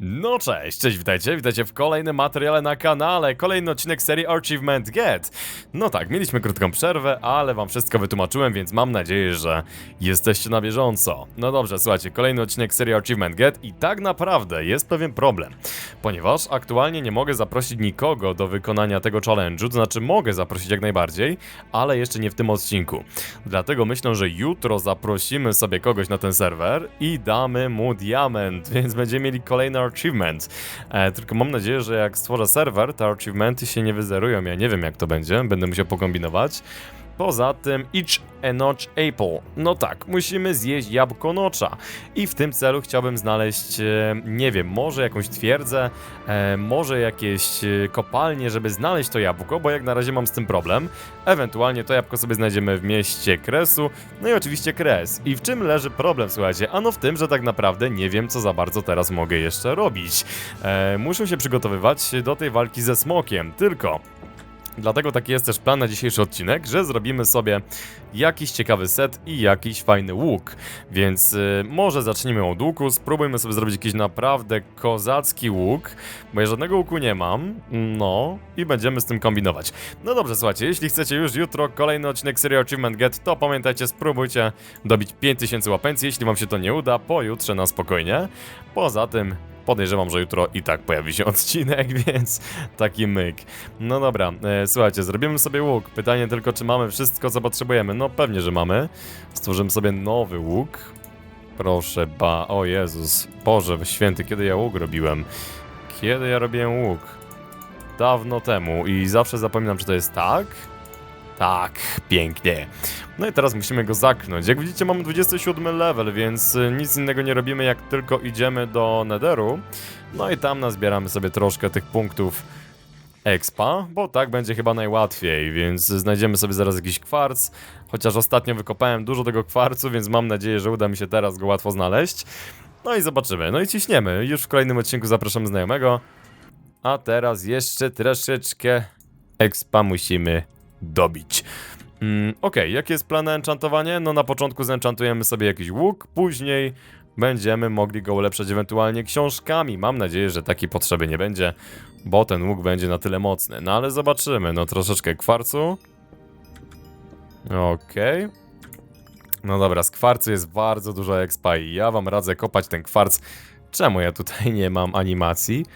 No cześć, cześć, witajcie, witajcie w kolejnym materiale na kanale, kolejny odcinek serii Achievement Get. No tak, mieliśmy krótką przerwę, ale wam wszystko wytłumaczyłem, więc mam nadzieję, że jesteście na bieżąco. No dobrze, słuchajcie, kolejny odcinek serii Achievement Get i tak naprawdę jest pewien problem, ponieważ aktualnie nie mogę zaprosić nikogo do wykonania tego challenge'u, to znaczy mogę zaprosić jak najbardziej, ale jeszcze nie w tym odcinku. Dlatego myślę, że jutro zaprosimy sobie kogoś na ten serwer i damy mu diament, więc będziemy mieli kolejny achievement. E, tylko mam nadzieję, że jak stworzę serwer, te achievementy się nie wyzerują. Ja nie wiem jak to będzie, będę musiał pokombinować. Poza tym, each a notch apple. No tak, musimy zjeść jabłko nocza. I w tym celu chciałbym znaleźć, e, nie wiem, może jakąś twierdzę, e, może jakieś e, kopalnie, żeby znaleźć to jabłko, bo jak na razie mam z tym problem. Ewentualnie to jabłko sobie znajdziemy w mieście Kresu, no i oczywiście Kres. I w czym leży problem, słuchajcie? Ano w tym, że tak naprawdę nie wiem, co za bardzo teraz mogę jeszcze robić. Muszę się przygotowywać do tej walki ze smokiem, tylko... Dlatego taki jest też plan na dzisiejszy odcinek, że zrobimy sobie jakiś ciekawy set i jakiś fajny łuk. Więc y, może zacznijmy od łuku, spróbujmy sobie zrobić jakiś naprawdę kozacki łuk, bo ja żadnego łuku nie mam, no i będziemy z tym kombinować. No dobrze, słuchajcie, jeśli chcecie już jutro kolejny odcinek serii Achievement Get, to pamiętajcie, spróbujcie dobić 5000 łapencji, jeśli wam się to nie uda, pojutrze na spokojnie. Poza tym Podejrzewam, że jutro i tak pojawi się odcinek, więc taki myk. No dobra, e, słuchajcie, zrobimy sobie łuk. Pytanie tylko, czy mamy wszystko, co potrzebujemy. No pewnie, że mamy. Stworzymy sobie nowy łuk. Proszę, ba... O Jezus. Boże święty, kiedy ja łuk robiłem? Kiedy ja robiłem łuk? Dawno temu i zawsze zapominam, czy to jest tak? Tak, pięknie. No i teraz musimy go zaknąć. Jak widzicie mamy 27 level, więc y, nic innego nie robimy jak tylko idziemy do Netheru. No i tam nazbieramy sobie troszkę tych punktów expa, bo tak będzie chyba najłatwiej, więc znajdziemy sobie zaraz jakiś kwarc, chociaż ostatnio wykopałem dużo tego kwarcu, więc mam nadzieję, że uda mi się teraz go łatwo znaleźć. No i zobaczymy, no i ciśniemy. Już w kolejnym odcinku zapraszamy znajomego. A teraz jeszcze troszeczkę expa musimy dobić. Mm, Okej, jakie jest plan na enchantowanie? No na początku zenchantujemy sobie jakiś łuk, później będziemy mogli go ulepszać ewentualnie książkami. Mam nadzieję, że takiej potrzeby nie będzie, bo ten łuk będzie na tyle mocny. No ale zobaczymy, no troszeczkę kwarcu. Okej. No dobra, z kwarcu jest bardzo dużo expa i ja wam radzę kopać ten kwarc. Czemu ja tutaj nie mam animacji?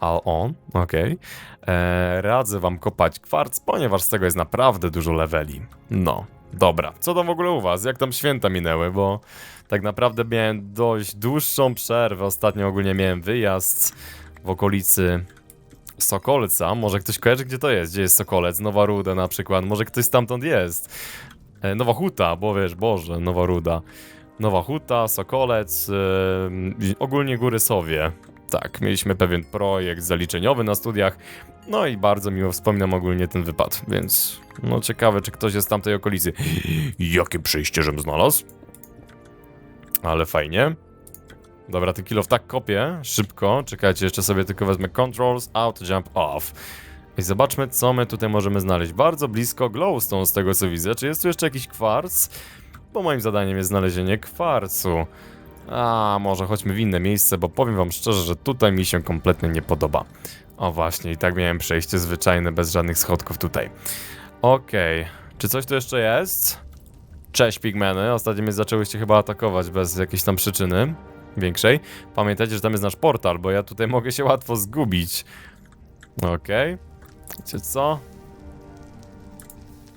All on, okej. Eee, radzę wam kopać kwarc, ponieważ z tego jest naprawdę dużo leveli. No, dobra. Co tam w ogóle u was? Jak tam święta minęły? Bo tak naprawdę miałem dość dłuższą przerwę. Ostatnio ogólnie miałem wyjazd w okolicy Sokolca. Może ktoś kojarzy, gdzie to jest? Gdzie jest Sokolec? Nowa Ruda na przykład. Może ktoś stamtąd jest? E, Nowa Huta, bo wiesz, Boże, Nowa Ruda. Nowa Huta, Sokolec, e, ogólnie Góry Sowie. Tak, mieliśmy pewien projekt zaliczeniowy na studiach, no i bardzo miło wspominam ogólnie ten wypad, więc no ciekawe, czy ktoś jest z tamtej okolicy. Jakie przejście, żem znalazł? Ale fajnie. Dobra, ten kilof tak kopię, szybko. Czekajcie, jeszcze sobie tylko wezmę controls, out, jump, off. I zobaczmy, co my tutaj możemy znaleźć. Bardzo blisko glowstone z tego, co widzę. Czy jest tu jeszcze jakiś kwarc? Bo moim zadaniem jest znalezienie kwarcu. A, może chodźmy w inne miejsce, bo powiem wam szczerze, że tutaj mi się kompletnie nie podoba. O właśnie, i tak miałem przejście zwyczajne, bez żadnych schodków tutaj. Okej, czy coś tu jeszcze jest? Cześć pigmeny, ostatnio mnie zaczęłyście chyba atakować bez jakiejś tam przyczyny większej. Pamiętajcie, że tam jest nasz portal, bo ja tutaj mogę się łatwo zgubić. Okej. Wiecie co?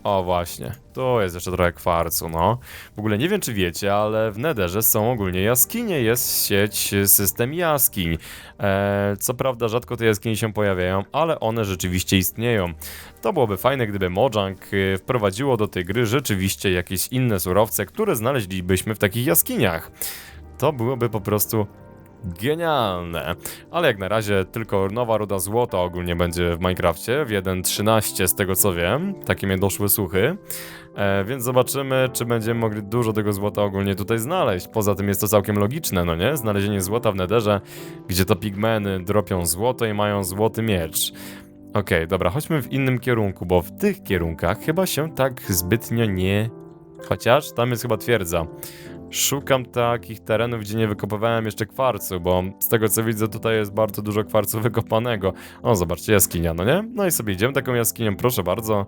O właśnie, tu jest jeszcze trochę kwarcu, no. W ogóle nie wiem, czy wiecie, ale w Netherze są ogólnie jaskinie, jest sieć, system jaskiń. Eee, co prawda rzadko te jaskinie się pojawiają, ale one rzeczywiście istnieją. To byłoby fajne, gdyby Mojang e, wprowadziło do tej gry rzeczywiście jakieś inne surowce, które znaleźlibyśmy w takich jaskiniach. To byłoby po prostu genialne. Ale jak na razie tylko nowa ruda złota ogólnie będzie w Minecrafcie, w 1.13 z tego co wiem, takie mnie doszły słuchy. E, więc zobaczymy, czy będziemy mogli dużo tego złota ogólnie tutaj znaleźć. Poza tym jest to całkiem logiczne, no nie? Znalezienie złota w Netherze, gdzie to pigmeny dropią złoto i mają złoty miecz. Okej, dobra, chodźmy w innym kierunku, bo w tych kierunkach chyba się tak zbytnio nie... Chociaż tam jest chyba twierdza. Szukam takich terenów, gdzie nie wykopywałem jeszcze kwarcu, bo z tego co widzę tutaj jest bardzo dużo kwarcu wykopanego. O, zobaczcie, jaskinia, no nie? No i sobie idziemy taką jaskinią, proszę bardzo.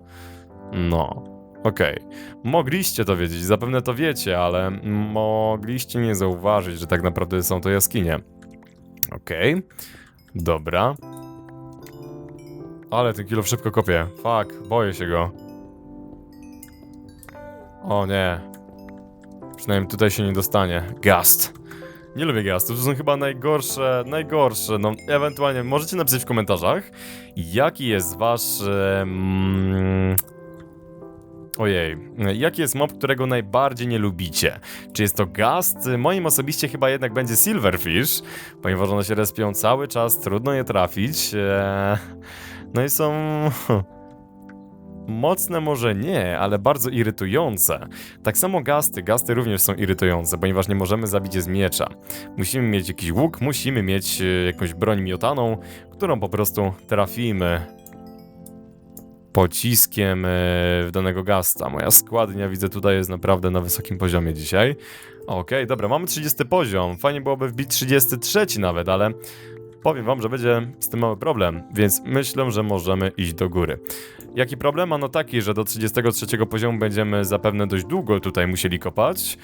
No, okej. Mogliście to wiedzieć, zapewne to wiecie, ale mogliście nie zauważyć, że tak naprawdę są to jaskinie. Okej, dobra. Ale ten kilo szybko kopie. Fuck, boję się go. O nie. Przynajmniej tutaj się nie dostanie. Gast. Nie lubię gastów, to są chyba najgorsze, najgorsze. No, ewentualnie możecie napisać w komentarzach, jaki jest wasz. Ojej, jaki jest mob, którego najbardziej nie lubicie? Czy jest to Gast? Moim osobiście chyba jednak będzie Silverfish, ponieważ one się respią cały czas, trudno je trafić. Eee, no i są... Mocne może nie, ale bardzo irytujące. Tak samo gasty. Gasty również są irytujące, ponieważ nie możemy zabić je z miecza. Musimy mieć jakiś łuk, musimy mieć e, jakąś broń miotaną, którą po prostu trafimy pociskiem e, w danego gasta. Moja składnia widzę tutaj jest naprawdę na wysokim poziomie dzisiaj. Okej, dobra, mamy 30 poziom. Fajnie byłoby wbić 33 nawet, ale powiem wam, że będzie z tym mały problem, więc myślę, że możemy iść do góry. Jaki problem? Ano taki, że do 33 poziomu będziemy zapewne dość długo tutaj musieli kopać.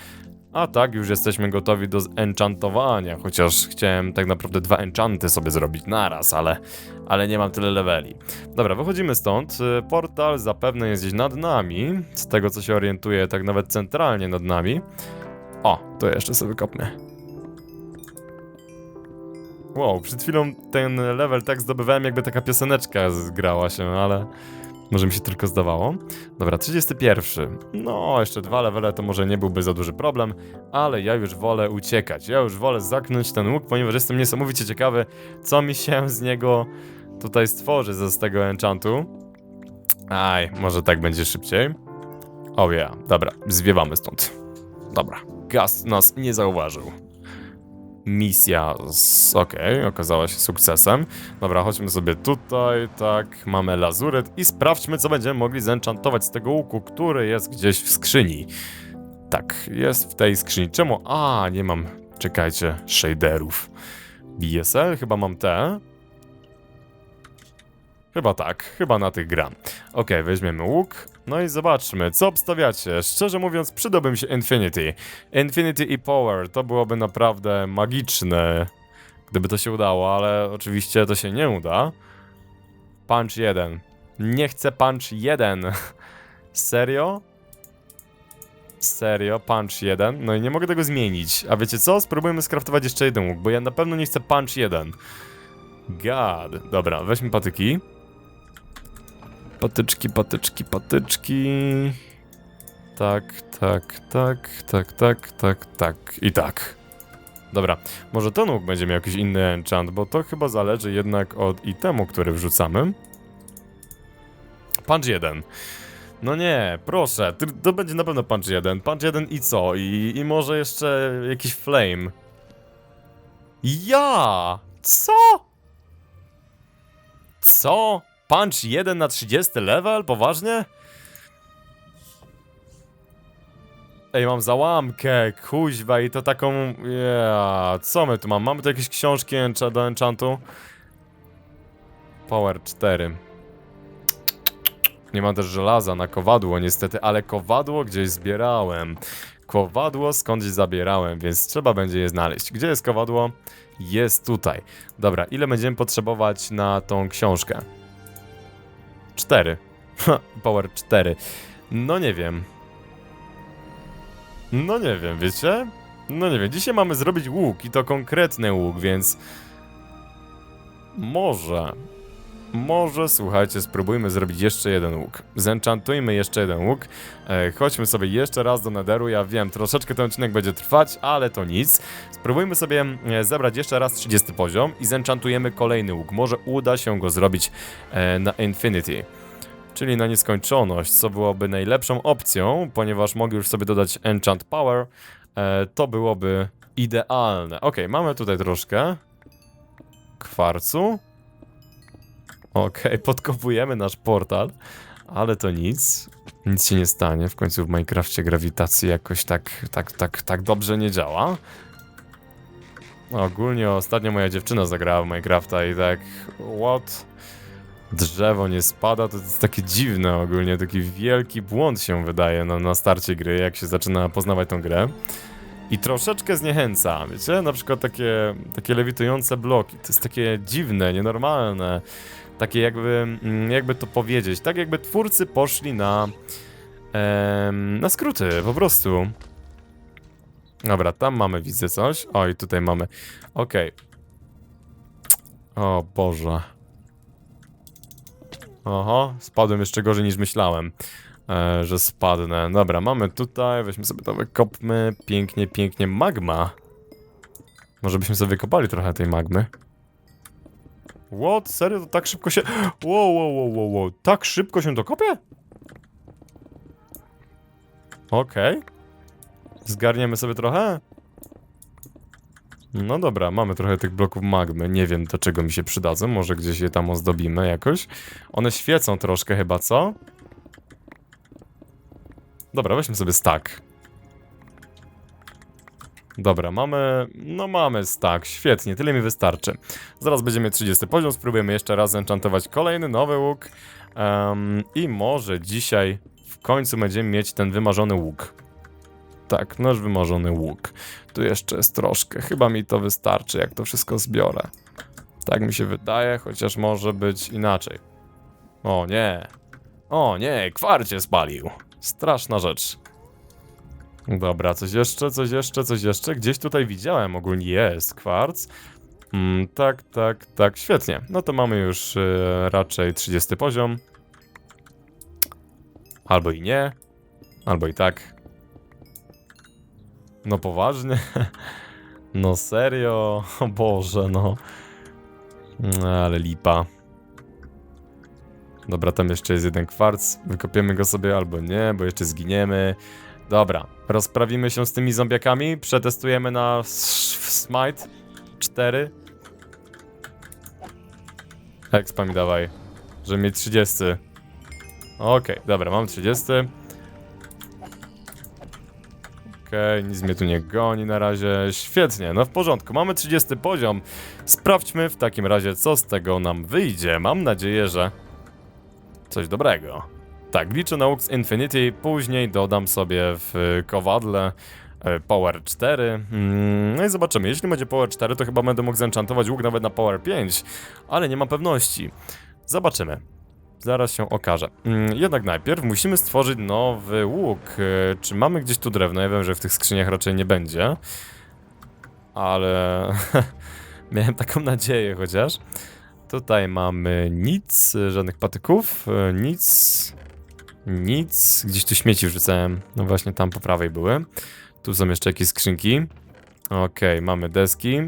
A tak, już jesteśmy gotowi do zenchantowania, chociaż chciałem tak naprawdę dwa enchanty sobie zrobić naraz, ale, ale nie mam tyle leveli. Dobra, wychodzimy stąd. Y, Portal zapewne jest gdzieś nad nami, z tego co się orientuję, tak nawet centralnie nad nami. O, to jeszcze sobie kopmy. Wow, przed chwilą ten level tak zdobywałem, jakby taka pioseneczka zgrała się, ale może mi się tylko zdawało. Dobra, 31. No, jeszcze dwa levele to może nie byłby za duży problem, ale ja już wolę uciekać. Ja już wolę zaknąć ten łuk, ponieważ jestem niesamowicie ciekawy, co mi się z niego tutaj stworzy z tego enchantu. Aj, może tak będzie szybciej. O oh yeah, dobra, zwiewamy stąd. Dobra, Gast nas nie zauważył. Misja okej, okazała się sukcesem. Dobra, chodźmy sobie tutaj, tak, mamy lazuret i sprawdźmy, co będziemy mogli zenchantować z tego łuku, który jest gdzieś w skrzyni. Tak, jest w tej skrzyni. Czemu? A, nie mam, czekajcie, shaderów. BSL, chyba mam te. Chyba tak, chyba na tych gram. Okej, weźmiemy łuk. No i zobaczmy, co obstawiacie. Szczerze mówiąc, przydałby mi się Infinity. Infinity i Power to byłoby naprawdę magiczne, gdyby to się udało, ale oczywiście to się nie uda. Punch 1. Nie chcę punch 1. Serio? Serio, punch 1. No i nie mogę tego zmienić. A wiecie co? Spróbujemy skraftować jeszcze jeden łuk, bo ja na pewno nie chcę punch 1. God. Dobra, weźmy patyki. Patyczki, patyczki, patyczki. Tak, tak, tak, tak, tak, tak, tak i tak. Dobra, może ten łuk będzie miał jakiś inny enchant, bo to chyba zależy jednak od itemu, który wrzucamy. Punch 1. No nie, proszę, to będzie na pewno punch 1. Punch 1 i co? I, I może jeszcze jakiś flame. Ja! Co? Co? Punch 1 na 30 level? Poważnie? Ej, mam załamkę, kuźwa i to taką... Yeah. Co my tu mamy? Mamy tu jakieś książki do enchantu? Power 4. Nie mam też żelaza na kowadło niestety, ale kowadło gdzieś zbierałem. Kowadło skądś zabierałem, więc trzeba będzie je znaleźć. Gdzie jest kowadło? Jest tutaj. Dobra, ile będziemy potrzebować na tą książkę? 4. Power 4. No nie wiem. No nie wiem, wiecie? No nie wiem, dzisiaj mamy zrobić łuk i to konkretny łuk, więc... Może... Może, słuchajcie, spróbujmy zrobić jeszcze jeden łuk. Zenchantujmy jeszcze jeden łuk. E, chodźmy sobie jeszcze raz do Netheru. Ja wiem, troszeczkę ten odcinek będzie trwać, ale to nic. Spróbujmy sobie e, zebrać jeszcze raz 30 poziom i zenchantujemy kolejny łuk. Może uda się go zrobić e, na Infinity. Czyli na nieskończoność, co byłoby najlepszą opcją, ponieważ mogę już sobie dodać Enchant Power. E, to byłoby idealne. Ok, mamy tutaj troszkę kwarcu. Okej, podkopujemy nasz portal, ale to nic. Nic się nie stanie, w końcu w Minecrafcie grawitacja jakoś tak, tak, tak, tak dobrze nie działa. Ogólnie ostatnio moja dziewczyna zagrała w Minecrafta i tak, what? Drzewo nie spada, to jest takie dziwne ogólnie, taki wielki błąd się wydaje na, na starcie gry, jak się zaczyna poznawać tą grę. I troszeczkę zniechęca, wiecie? Na przykład takie, takie lewitujące bloki, to jest takie dziwne, nienormalne. Takie jakby, mm, jakby to powiedzieć, tak jakby twórcy poszli na, na skróty, po prostu. Dobra, tam mamy, widzę coś. Oj, tutaj mamy. Okej. O Boże. Oho, spadłem jeszcze gorzej niż myślałem, e, że spadnę. Dobra, mamy tutaj, weźmy sobie to, wykopmy. Pięknie, pięknie. Magma. Może byśmy sobie wykopali trochę tej magmy. What? Serio? To tak szybko się... Wow, wow, wow, wow, wow. Tak szybko się to kopie? Okej. Zgarniemy sobie trochę? No dobra, mamy trochę tych bloków magmy. Nie wiem do czego mi się przydadzą. Może gdzieś je tam ozdobimy jakoś. One świecą troszkę chyba, co? Dobra, weźmy sobie stack. Dobra, mamy... No mamy stack, świetnie, tyle mi wystarczy. Zaraz będziemy 30 poziom, spróbujemy jeszcze raz enchantować kolejny nowy łuk. Em, I może dzisiaj w końcu będziemy mieć ten wymarzony łuk. Tak, nasz wymarzony łuk. Tu jeszcze jest troszkę, chyba mi to wystarczy, jak to wszystko zbiorę. Tak mi się wydaje, chociaż może być inaczej. O nie. O nie, kwarcie spalił. Straszna rzecz. Dobra, coś jeszcze, coś jeszcze, coś jeszcze. Gdzieś tutaj widziałem, ogólnie jest kwarc. Mm, tak, tak, tak, świetnie. No to mamy już e, raczej 30 poziom. Albo i nie. Albo i tak. No poważnie? No serio? O Boże, no. No, Ale lipa. Dobra, tam jeszcze jest jeden kwarc. Wykopiemy go sobie albo nie, bo jeszcze zginiemy. Dobra, rozprawimy się z tymi zombiakami. Przetestujemy na Smite 4. Expa mi dawaj, żeby mieć 30. Okej, dobra, mam 30. Okej, nic mnie tu nie goni na razie. Świetnie, no w porządku. Mamy 30 poziom. Sprawdźmy w takim razie, co z tego nam wyjdzie. Mam nadzieję, że coś dobrego. Tak, liczę na Ux Infinity, później dodam sobie w kowadle e, Power 4. Mm, No i zobaczymy. Jeśli będzie Power 4, to chyba będę mógł zenchantować łuk nawet na Power 5, ale nie mam pewności. Zobaczymy. Zaraz się okaże. Mm, Jednak najpierw musimy stworzyć nowy łuk. E, Czy mamy gdzieś tu drewno? Ja wiem, że w tych skrzyniach raczej nie będzie. Ale miałem taką nadzieję chociaż. Tutaj mamy nic, żadnych patyków, nic, nic. Gdzieś tu śmieci wrzucałem. No właśnie tam po prawej były. Tu są jeszcze jakieś skrzynki. Okej, mamy deski.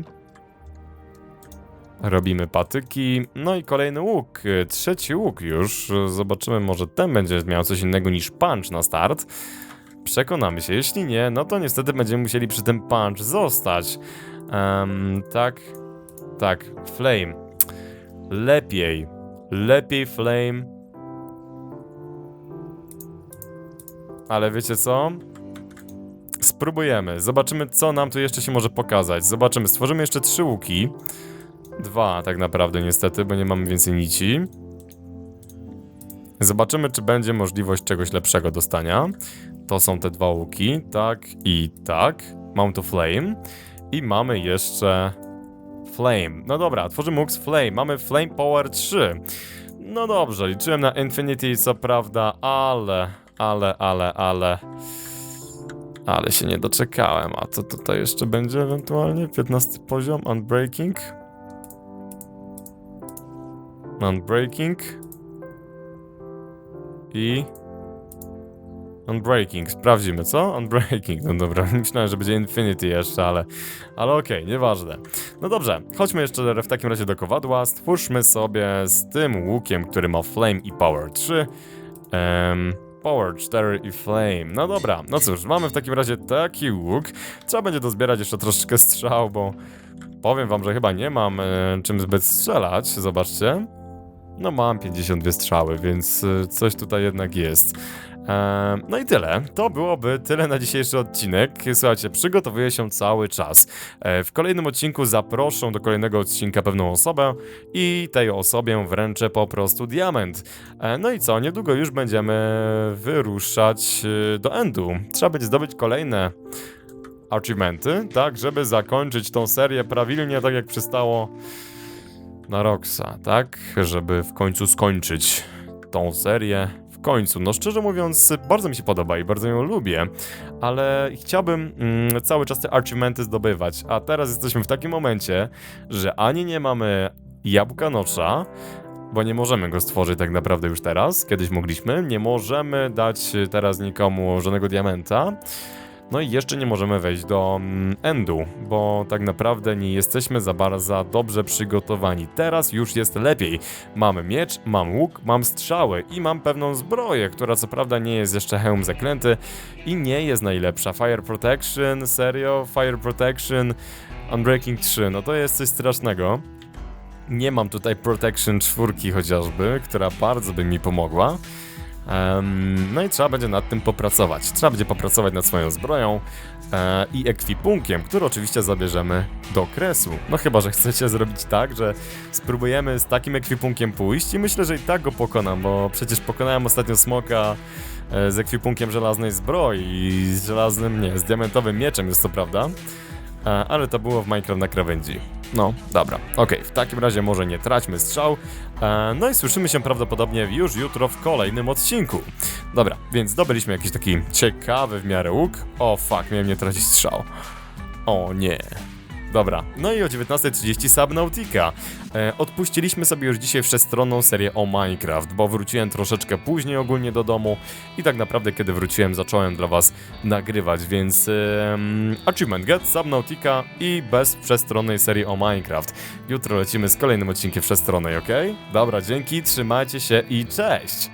Robimy patyki. No i kolejny łuk. Trzeci łuk już. Zobaczymy, może ten będzie miał coś innego niż punch na start. Przekonamy się. Jeśli nie, no to niestety będziemy musieli przy tym punch zostać. Em, tak. Tak, flame. Lepiej. Lepiej flame. Ale wiecie co? Spróbujemy. Zobaczymy, co nam tu jeszcze się może pokazać. Zobaczymy. Stworzymy jeszcze trzy łuki. Dwa, tak naprawdę, niestety, bo nie mamy więcej nici. Zobaczymy, czy będzie możliwość czegoś lepszego dostania. To są te dwa łuki, tak i tak. Mam tu flame. I mamy jeszcze flame. No dobra, tworzymy łuk z flame. Mamy flame power 3. No dobrze, liczyłem na infinity, co prawda, ale, ale, ale, ale... Ale się nie doczekałem. A co tutaj jeszcze będzie ewentualnie? 15 poziom, unbreaking. Unbreaking. I... Unbreaking, sprawdzimy, co? Unbreaking, no dobra, myślałem, że będzie Infinity jeszcze, ale... Ale okej, nieważne. No dobrze, chodźmy jeszcze w takim razie do kowadła, stwórzmy sobie z tym łukiem, który ma Flame i Power 3. Em, Power 4 i Flame. No dobra, no cóż, mamy w takim razie taki łuk. Trzeba będzie dozbierać jeszcze troszeczkę strzał, bo powiem wam, że chyba nie mam e, czym zbyt strzelać, zobaczcie. No mam 52 strzały, więc e, coś tutaj jednak jest. No i tyle. To byłoby tyle na dzisiejszy odcinek. Słuchajcie, przygotowuję się cały czas. E, w kolejnym odcinku zaproszę do kolejnego odcinka pewną osobę i tej osobie wręczę po prostu diament. E, no i co, niedługo już będziemy wyruszać e, do Endu. Trzeba będzie zdobyć kolejne achievementy, tak, żeby zakończyć tą serię prawilnie, tak jak przystało na Roxa, tak? Żeby w końcu skończyć tą serię. Końcu, no szczerze mówiąc, bardzo mi się podoba i bardzo ją lubię, ale chciałbym mm, cały czas te achievementy zdobywać, a teraz jesteśmy w takim momencie, że ani nie mamy jabłka nocza, bo nie możemy go stworzyć tak naprawdę już teraz, kiedyś mogliśmy, nie możemy dać teraz nikomu żadnego diamenta, no i jeszcze nie możemy wejść do mm, Endu, bo tak naprawdę nie jesteśmy za bardzo dobrze przygotowani. Teraz już jest lepiej. Mamy miecz, mam łuk, mam strzały i mam pewną zbroję, która co prawda nie jest jeszcze hełm zaklęty i nie jest najlepsza. Fire Protection, serio? Fire Protection, Unbreaking 3, no to jest coś strasznego. Nie mam tutaj Protection 4 chociażby, która bardzo by mi pomogła. No i trzeba będzie nad tym popracować. Trzeba będzie popracować nad swoją zbroją e, i ekwipunkiem, który oczywiście zabierzemy do kresu. No chyba, że chcecie zrobić tak, że spróbujemy z takim ekwipunkiem pójść i myślę, że i tak go pokonam, bo przecież pokonałem ostatnio smoka e, z ekwipunkiem żelaznej zbroi i z żelaznym, nie, z diamentowym mieczem jest to prawda. E, ale to było w Minecraft na krawędzi. No, dobra. Okej, w takim razie może nie traćmy strzał. E, no i słyszymy się prawdopodobnie już jutro w kolejnym odcinku. Dobra, więc zdobyliśmy jakiś taki ciekawy w miarę łuk. O fuck, miałem nie tracić strzał. O nie. Dobra, no i o 19.30 Subnautica. E, odpuściliśmy sobie już dzisiaj wszechstronną serię o Minecraft, bo wróciłem troszeczkę później ogólnie do domu i tak naprawdę kiedy wróciłem zacząłem dla was nagrywać, więc em, Achievement Get, Subnautica i bez wszechstronnej serii o Minecraft. Jutro lecimy z kolejnym odcinkiem wszechstronnej, ok? Dobra, dzięki, trzymajcie się i cześć!